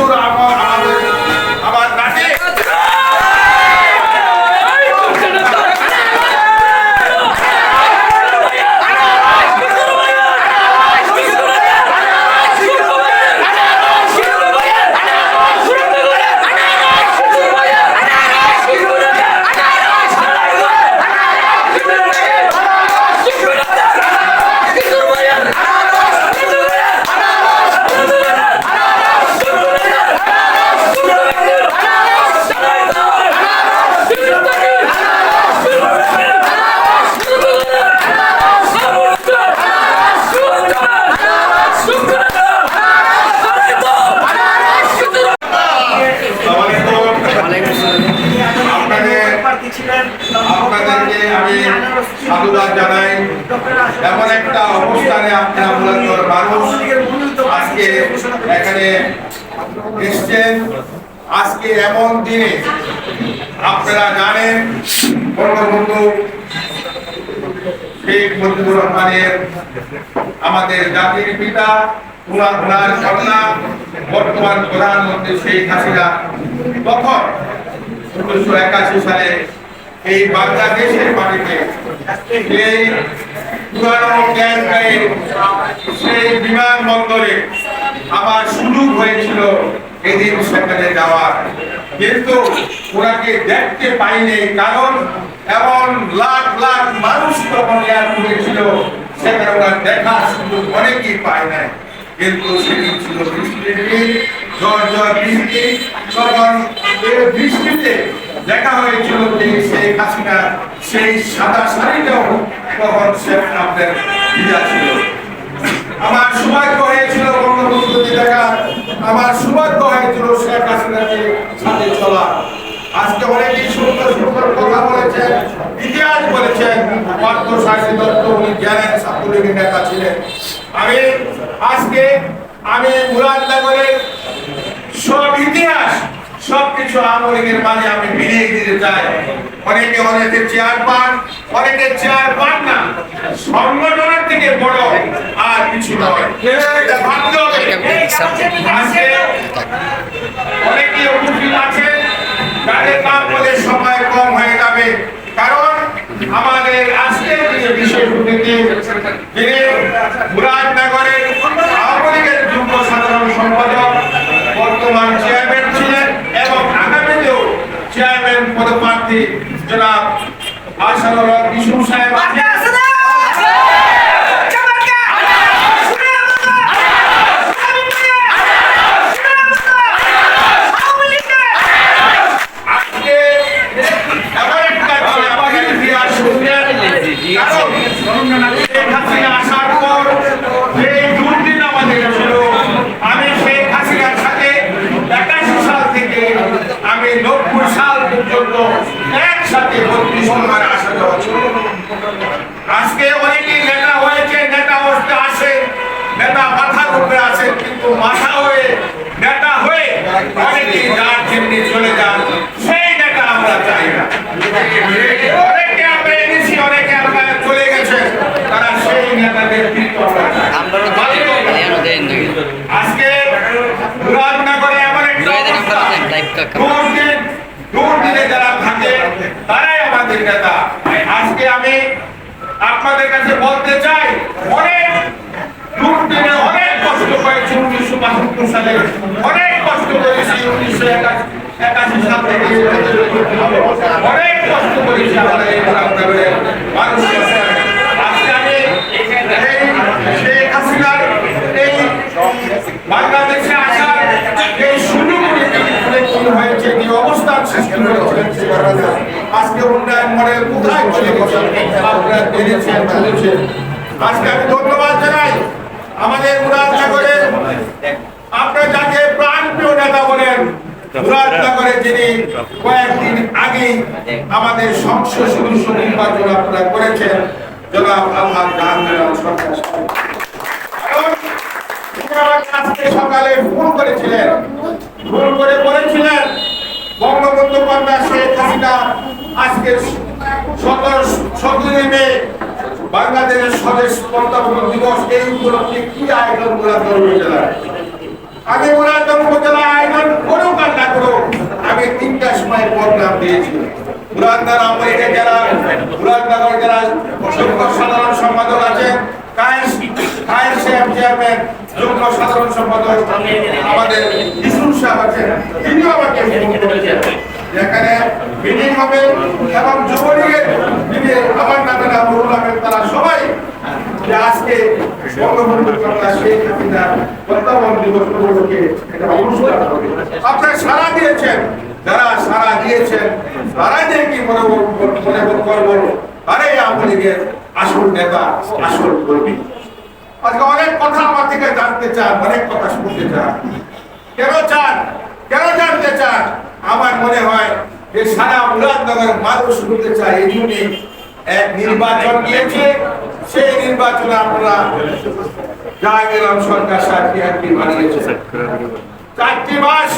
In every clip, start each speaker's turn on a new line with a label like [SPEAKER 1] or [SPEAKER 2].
[SPEAKER 1] সুর আমার নাটে আপনাদের আপনাদেরকে আমি সাধুবাদ জানাই এমন একটা অবস্থানে আপনারা মূলত মানুষ আজকে এখানে এসছেন আজকে এমন দিনে আপনারা জানেন বঙ্গবন্ধু শেখ মুজিবুর রহমানের আমাদের জাতির পিতা, উনার উনার কন্যা বর্তমান প্রধানমন্ত্রী শেখ হাসিনা। তখন উনিশশো একাশি সালে এই বাংলাদেশের মাটিতে এই পুরানো ক্যাম্পে সেই বিমানবন্দরে আমার সুযোগ হয়েছিল এদিন সেখানে যাওয়ার। কিন্তু ওনাকে দেখতে পাইনি কারণ এমন লাখ লাখ মানুষ তখন এয়ারপোর্টে ছিল। সেখানে ওনার দেখার সুযোগ অনেকেই পায় নাই। কিন্তু সেদিন ছিল দিন, ঝড় ঝড় বৃষ্টি। তখন এই বৃষ্টিতে দেখা হয়েছিল যে সেই হাসিনা সেই সাদা শাড়িটাও তখন সে আপনাদের ভিজা ছিল। আমার সৌভাগ্য হয়েছিল বঙ্গবন্ধুকে দেখা। আমার সৌভাগ্য হয়েছিল শেখ হাসিনাকে সাথে চলা। আজকে অনেকেই সুন্দর সুন্দর কথা বলেছেন, ইতিহাস বলেছেন পার্থ শাসী দত্ত উনি জ্ঞানের ছাত্রলীগের নেতা ছিলেন। আমি, আজকে আমি মুরাদনগরের সবকিছু আমলিগের মাঝে আমি দিতে চাই। অনেকে অনেকে চেয়ার পান অনেকে চেয়ার পান না। সংগঠনের থেকে বড় আর কিছু নয়। বলে সময় কম হয়ে যাবে। কারণ আমাদের আজকে যে বিশেষ যিনি মুরাদনগরের আওয়ামী লীগের যুগ্ম সাধারণ সম্পাদক বর্তমান চেয়ারম্যান ছিলেন এবং আগামীতেও চেয়ারম্যান পদপ্রার্থী জনাব আসানুর রহমান বিষ্ণু সাহেব আছেন। আজকে এমন একটা ছিল আমাদের ইতিহাস শুনলেন কারণ শেখ হাসিনা আসার পর যে দুর্দিন আমাদের ছিল আমি শেখ হাসিনার সাথে একাশি সাল থেকে আমি নব্বই সাল পর্যন্ত একসাথে বত্রিশ আসা যাওয়া ছিল। আজকে অনেকেই নেতা হয়েছে নেতা অবস্থা আসে নেতা মাথার উপরে আছে কিন্তু মাথা হয়ে নেতা হয়ে অনেকেই যার যেমনি চলে যান সেই নেতা আমরা চাই না। অনেকে আমরা এনেছি অনেকে আমরা চলে গেছে তারা সেই নেতাদের আমরা আজকে মুরাদনগরে এমন একটা অবস্থা দূর দিনে যারা থাকে, তারাই আমাদের নেতা। আজকে আমি আপনাদের কাছে বলতে চাই, অনেক অনেক কষ্ট করেছি উনিশশো বাহাত্তর সালে অনেক কষ্ট করেছি উনিশশো একাশি আজকে আমি বাংলাদেশে আসার এই সুযোগ হয়েছে। করেছিলেন আজকে উন্নয়ন মডেল কোথায় আজকে আমি ধন্যবাদ জানাই আমাদের মুরাদনগরের আপনার যাকে প্রাণপ্রিয় নেতা বলেন সকালে ফোন করেছিলেন, ফোন করে বলেছিলেন বঙ্গবন্ধু কন্যা শেখ হাসিনা আজকে সতেরো, সতেরোই মে বাংলাদেশের স্বদেশ প্রত্যাবর্তন দিবস, এই উপলক্ষে কি আয়োজন করা জরুরি জেলায় আমি পুরাতন উপজেলা আয়োজন করুক আর না করুক তিনটার সময় প্রোগ্রাম দিয়েছি। পুরাতন আমেরিকা জেলা পুরাতনগর জেলা সাধারণ সম্পাদক আছে কায়েস কায়েস চেয়ারম্যান যুগ্ম সাধারণ সম্পাদক আমাদের ইসুল সাহেব আছেন, তিনিও আমাকে করেছেন। যেখানে মিটিং হবে এবং যুবলীগের যিনি আমার নামে নাম আহমেদ তারা সবাই আজকে বঙ্গবন্ধু কন্যা শেখ হাসিনার প্রত্যাবর্তন দিবস উপলক্ষে এটা অনুষ্ঠান হবে। সারা দিয়েছেন। যারা সারা দিয়েছেন তারাই কি মনে মনে করব? আরে আওয়ামী লীগের আসল নেতা, আসল কর্মী। আজকে অনেক কথা আমার থেকে জানতে চান, অনেক কথা শুনতে চান। কেন চান? কেন জানতে চান? আমার মনে হয় যে সারা মুরাদনগরের মানুষ শুনতে চায় এই জন্যই এক নির্বাচন গিয়েছে সেই নির্বাচনে আমরা জাহাঙ্গীর সরকার সাহেব বিএনপি বানিয়েছে। চারটি মাস,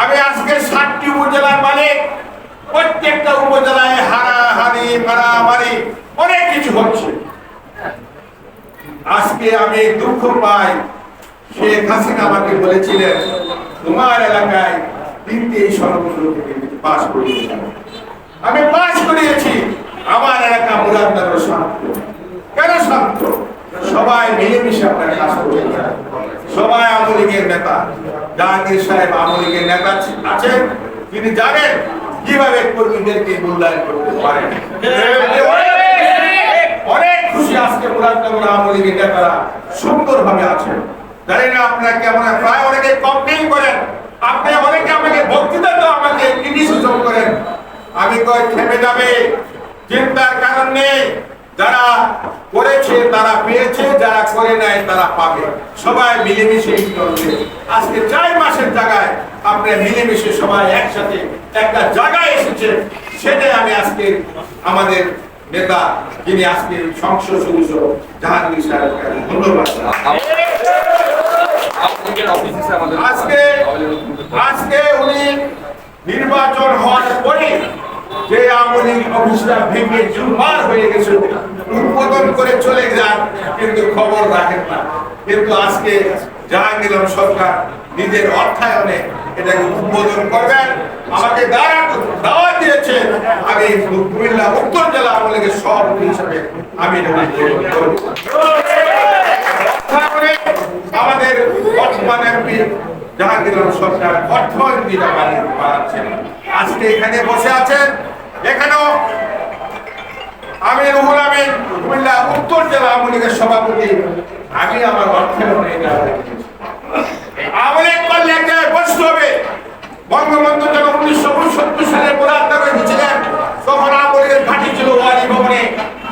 [SPEAKER 1] আমি আজকে সাতটি উপজেলার মালিক, প্রত্যেকটা উপজেলায় হারাহারি, মারামারি, অনেক কিছু হচ্ছে। আজকে আমি দুঃখ পাই। শেখ হাসিনা আমাকে বলেছিলেন, তোমার এলাকায় তিনটি এই সর্বগুলো থেকে পাশ করিয়েছি আমি পাশ করিয়েছি। আমার এলাকা মুরাদনগর শান্ত। কেন শান্ত? সবাই মিলেমিশে আপনার কাজ করতে সবাই আওয়ামী লীগের নেতা। জাহাঙ্গীর সাহেব আওয়ামী লীগের নেতা আছেন। তিনি জানেন কীভাবে কর্মীদেরকে মূল্যায়ন করতে পারেন। আজকে মুরাদনগর আওয়ামী লীগের নেতারা সুন্দরভাবে আছেন জানি না আপনারা কেমন প্রায় অনেকে কমপ্লেন করেন। আপনি অনেকে আমাকে বক্তৃতা তো আমাকে ক্রিটিসিজম করেন। আমি কই, থেমে যাবে। চিন্তার কারণ যারা করেছে, তারা পেয়েছে, যারা করে নাই, তারা পাবে। সবাই মিলেমিশে চলবে। আজকে চার মাসের জায়গায় আপনি মিলেমিশে সবাই একসাথে একটা জায়গায় এসেছে। সেটাই আমি আজকে আমাদের নেতা যিনি আজকে সংসদ সদস্য, জাহাঙ্গীর সাহেবকে ধন্যবাদ আজকে আজকে উনি নির্বাচন হওয়ার পরে যে আওয়ামী অফিসটা ভেঙে হয়ে গেছে, উদ্বোধন করে চলে যান, কিন্তু খবর রাখেন না। কিন্তু আজকে জাহাঙ্গীর সরকার নিজের অর্থায়নে এটাকে উদ্বোধন করবেন? আমাকে দাওয়াত দাওয়াত দিয়েছে আমি কুমিল্লা উত্তর জেলা আওয়ামী লীগের সভাপতি হিসাবে আমি আমাদের বর্তমান এমপি জাহাঙ্গীর সরকার অর্থনীতিটা বানিয়ে বাড়াচ্ছেন আজকে এখানে বসে আছেন। এখানেও আমি রুহুল আমিন, কুমিল্লা উত্তর জেলা আওয়ামী সভাপতি। আমি আমার অর্থায়নে আওয়ামী করলে জায়গায় বসতে হবে। বঙ্গবন্ধু যখন উনিশশো উনসত্তর সালে মুরাদনগরে গেছিলেন তখন আওয়ামী লীগের ঘাঁটি ছিল ওয়ারি ভবনে।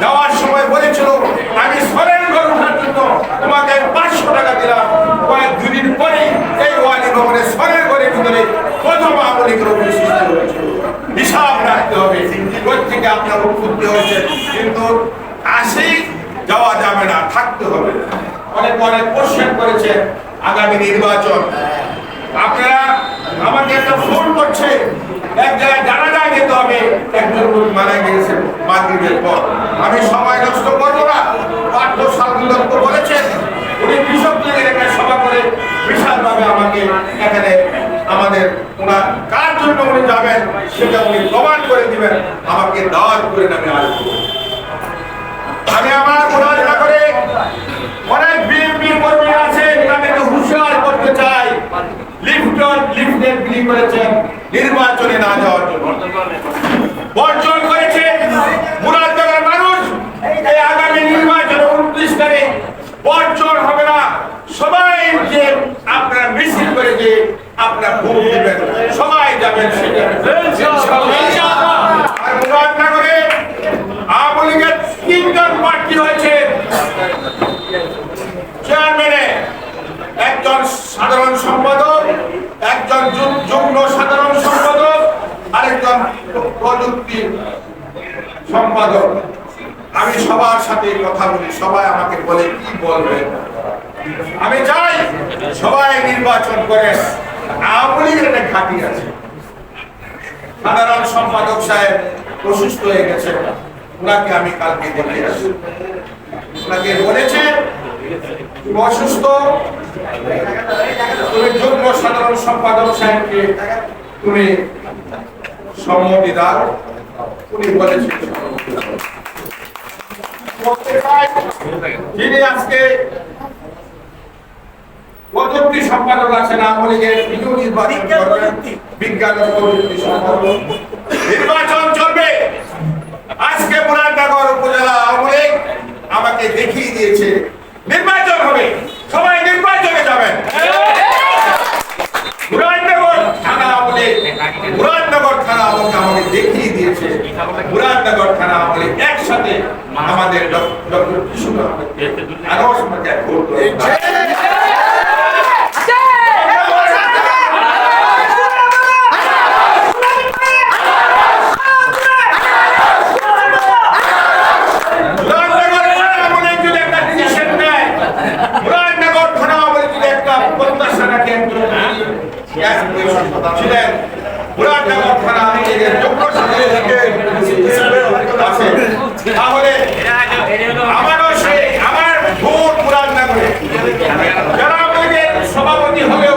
[SPEAKER 1] যাওয়ার সময় বলেছিল, আমি সরেন ঘর উঠার জন্য তোমাকে পাঁচশো টাকা দিলাম। কয়েক দুদিন পরেই এই ওয়ারি ভবনে সরেন ঘরের ভিতরে প্রথম আওয়ামী লীগের সৃষ্টি হয়েছিল। হিসাব রাখতে হবে থেকে আপনার উৎপত্তি হয়েছে। কিন্তু আসি যাওয়া যাবে না, থাকতে হবে। অনেক অনেক কোশ্চেন করেছে আগামী নির্বাচন। আপনারা আমাকে একটা ফোন করছে। এক জায়গায় জানা যায় যেতে হবে। একজন লোক মারা গিয়েছে মাগরিবের পর। আমি সময় নষ্ট করব না। পার্থ সালদত্ত বলেছেন, উনি কৃষক লীগের একটা সভা করে বিশালভাবে আমাকে এখানে আমাদের ওনার কার জন্য উনি যাবেন সেটা উনি প্রমাণ করে দিবেন। আমাকে দাওয়াত করে আমি আসব আমি আমার মুরাদা লিফটন লিফটেড বিলি করেছেন নির্বাচনে না যাওয়ার জন্য। বর্জন করেছে মুরাদনগরের মানুষ, এই আগামী নির্বাচনে উনত্রিশ তারিখ বর্জন হবে না। সবাই যে আপনারা মিছিল করে যে আপনারা ভোট দিবেন, সবাই যাবেন সেটা। আর মুরাদনগরে আওয়ামী লীগের তিনজন প্রার্থী হয়েছে চেয়ারম্যানে সাধারণ সম্পাদক, একজন যুগ্ম সাধারণ সম্পাদক, আরেকজন প্রযুক্তি সম্পাদক। আমি সবার সাথে কথা বলি, সবাই আমাকে বলে কি বলবে। আমি চাই সবাই নির্বাচন করে, আওয়ামী লীগের একটা আছে। সাধারণ সম্পাদক সাহেব অসুস্থ হয়ে গেছে ওনাকে আমি কালকে দেখে আসি। ওনাকে বলেছে অসুস্থ। তুমি যুগ্ম সাধারণ সম্পাদক সাহেবকে তুমি সম্মতি দাও উনি বলেছেন যিনি আজকে প্রযুক্তি সম্পাদক আছেন বিজু নির্বাচন বিজ্ঞান ও প্রযুক্তি সম্পাদক। নির্বাচন চলবে। আজকে মুরাদনগর উপজেলা আওয়ামী লীগ আমাকে দেখিয়ে দিয়েছে। নির্বাচন হবে। সবাই নির্বাচনে যাবেন। মুরাদনগর থানা আমলে মুরাদনগর থানা আমাকে আমাকে দেখিয়ে দিয়েছে। মুরাদনগর থানা আমলে একসাথে আমাদের ডক্টর আরও সমাজে ভোট দেবে। মুরাদনগর থানা আমলে যদি একটা ডিসিশন নেয়, মুরাদনগর থানা আমলে যদি একটা প্রত্যাশা রাখে একজন ছিলেন মুরাদনগর থানা আমলে যোগ্য সাথে আছে তাহলে আমারও সেই আমার ভোট মুরাদনগরে যারা আমাদের সভাপতি হলেও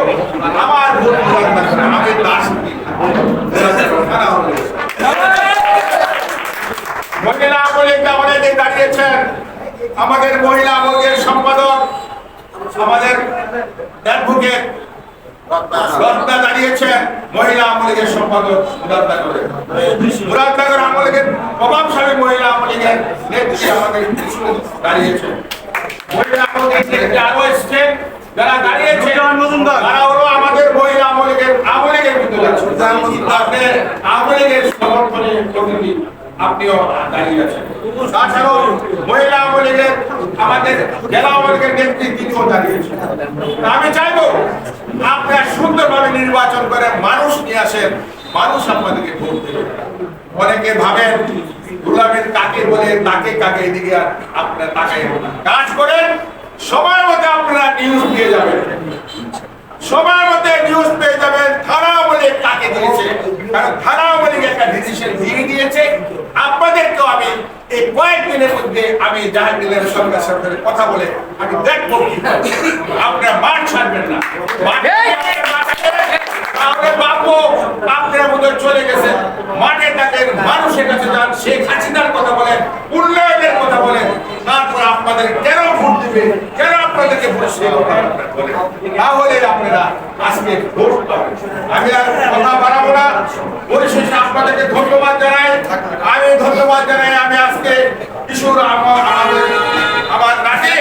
[SPEAKER 1] আমার ভোট মুরাদনগরে আমি দাস থানা আমলে মহিলা আমলিক আমাদের দাঁড়িয়েছেন আমাদের মহিলা আমলের সম্পাদক আমাদের অ্যাডভোকেট রত্না দাঁড়িয়েছেন মহিলা আমলিগের সম্পাদক মুরাদনগরে মুরাদনগর আমলিগের প্রভাবশালী মহিলা আমলিগের নেত্রী আমাদের কিছু দাঁড়িয়েছেন মহিলা আমলিগের নেত্রী আরও এসছেন যারা দাঁড়িয়েছে তারা হলো আমাদের মহিলা আমলিগের আমলিগের ভিতরে আছেন আমলিগের সমর্থনে প্রতিনিধি আপনিও দাঁড়িয়ে আছেন। তাছাড়াও মহিলা তিনিও দাঁড়িয়েছেন আমি চাইব, আপনারা সুন্দরভাবে নির্বাচন করে মানুষ নিয়ে আসেন, মানুষ আপনাদেরকে অনেকে ভাবেন গুলামের কাকে বলে, তাকে কাকে এদিকে আপনারা তাকে কাজ করেন, সময় মতো আপনারা নিউজ পেয়ে যাবেন। সময় মধ্যে নিউজ পেয়ে যাবেন থানা বলে কাকে দিয়েছে। কারণ থানা বলে একটা ডিসিশন দিয়ে দিয়েছে। আপনাদেরকেও আমি এই কয়েকদিনের মধ্যে আমি জাহাঙ্গীরের সরকার সরকারের কথা বলে আমি দেখব কি। আপনারা মাঠ ছাড়বেন না। মাঠে বাপু আপনার মধ্যে চলে গেছে মাঠে তাদের মানুষের কাছে যান। শেখ হাসিনার কথা বলেন উন্নয়নের কথা বলেন। তারপর আপনাদের কেন দিবে কেন আপনাদেরকে ভোট সেই কথা আপনারা বলেন তাহলে আপনারা আজকে ভোট পাবেন। আমি আর কথা বাড়াবো না। পরিশেষে আপনাদেরকে ধন্যবাদ জানাই। আমি ধন্যবাদ জানাই। আমি আজকে কিশোর আমাদের আমার নাটে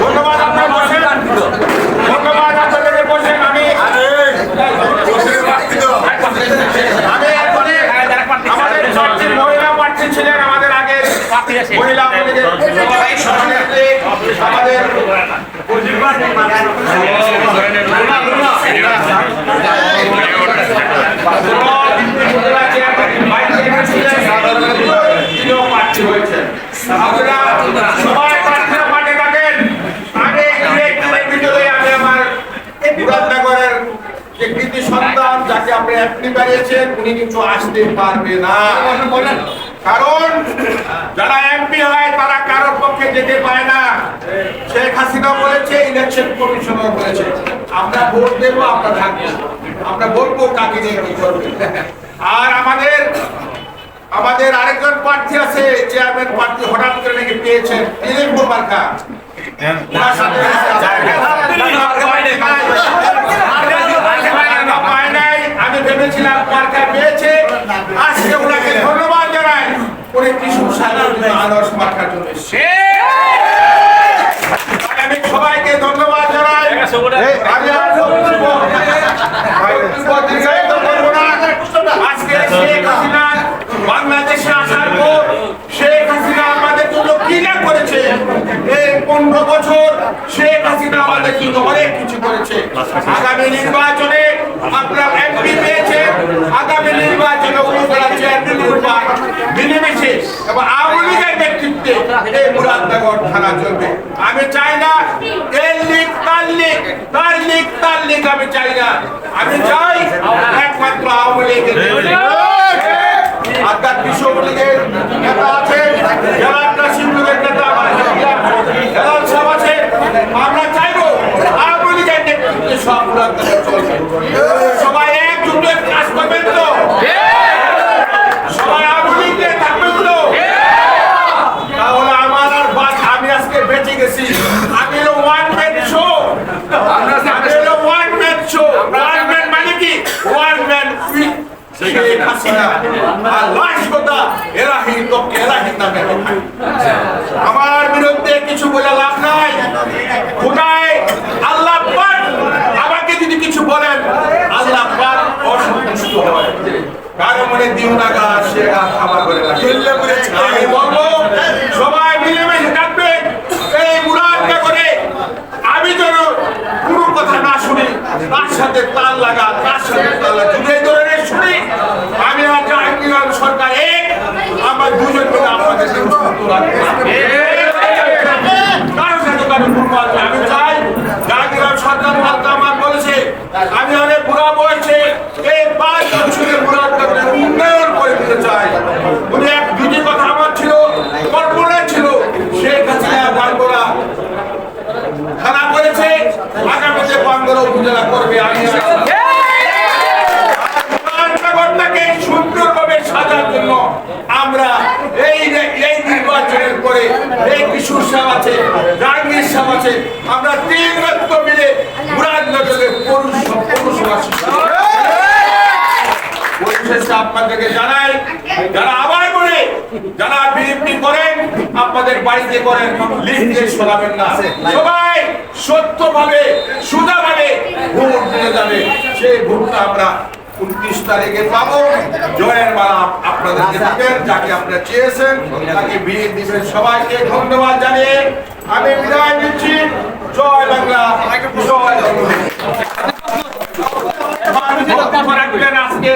[SPEAKER 1] ধন্যবাদ আপনার বসেন ধন্যবাদ আপনাদেরকে বসেন আমি আমি এরপরে আমাদের চর্চে মহিলা প্রার্থী ছিলেন আমাদের আগে মহিলা আমাদের আমাদের তিনিও প্রার্থী হয়েছেন আপনারা সবাই প্রার্থীরা মাঠে থাকেন আগে একটু একটু ভিতরে আমি আমার মুরাদনগরের যে কৃতি সন্তান যাকে আপনি এমপি বানিয়েছেন উনি কিন্তু আসতে পারবে না কারণ যারা এমপি হয় তারা কারোর পক্ষে যেতে পায় না শেখ হাসিনা বলেছে ইলেকশন কমিশনার বলেছে আমরা ভোট দেব আমরা থাকব আমরা বলব কাকে নিয়ে কি করবে আর আমাদের আমাদের আরেকজন প্রার্থী আছে চেয়ারম্যান প্রার্থী হঠাৎ করে নাকি পেয়েছেন দিলীপ নাই। আমি ভেবেছিলাম মার্কা পেয়েছে আজকে ওনাকে ধন্যবাদ জানাই। উনি কিছু সাধারণ জন্য আমি সবাইকে ধন্যবাদ জানাই। কি কিছু করেছে। আগামী নির্বাচনে থানা চলবে। আমি চাই না এর লিগ তার লিগ তার লিগ তার লিগ আমি চাই না। আমি চাই একমাত্র আওয়ামী লীগের আজকাল কৃষক লীগের নেতা আছে যারা একটা সিন্ধুকের নেতা আমরা চাইব আওয়ামী লীগের নেতৃত্বে সব মুরাদনগর চলবে সবাই একজুট হয়ে কাজ করবেন তো সবাই আওয়ামী লীগের থাকবেন তো তাহলে আমার আর বাদ আমি আজকে বেঁচে গেছি আমি হলো ওয়ান ম্যান শো আমি হলো one man show one man মানে কি one man quick Sheikh Hasina আর লাশ কথা এরা হিন্দু এরা হিন্দা মেরে আমার বিরুদ্ধে কিছু বলে লাভ নাই খোদায় আল্লাহ পাক আমাকে যদি কিছু বলেন আল্লাহ পাক অসন্তুষ্ট হয় কারও মনে দিও না গা সে গা খাবার করে আমি বলব সবাই মিলেমিশে থাকবে এই মুরাদটা করে আমি যেন কোনো কথা না শুনি তার সাথে তাল লাগা তার সাথে তাল লাগা ধরনের শুনি আমি আর জাহাঙ্গীর সরকার এক আমার দুজন মিলে আপনাদের সুস্থ রাখব কারও সাথে কারও আমি চাই জাহাঙ্গীর সরকার মাত্র আমার বলেছে আমি অনেক বুড়া বয়সে এই পাঁচ বছরের বুড়া উন্নয়ন করে দিতে চাই উনি এক দুটি কথা আমার ছিল কল্পনা ছিল শেখ হাসিনা বাঙ্গরা খারাপ করেছে আগামীতে বাঙ্গরা করবে আমরা এই এই নির্বাচনের পরে এই কিশোর সাহেব আছে জাহাঙ্গীর সাহেব আছে, আমরা তিন রত্ন মিলে মুরাদনগরে পৌরস পৌরসভা পরিশেষে আপনাদেরকে জানাই, যারা আবার বলে, যারা করেন আপনাদের বাড়িতে করেন লিখতে শোনাবেন না। সবাই সত্যভাবে যাবে সেই ভোটটা আমরা উনত্রিশ তারিখে পাবো। জয়ের মালা আপনাদেরকে দিবেন যাকে আপনারা চেয়েছেন তাকে বিয়ে দিবেন। সবাইকে ধন্যবাদ জানিয়ে আমি বিদায় নিচ্ছি। জয় বাংলা জয়। আজকে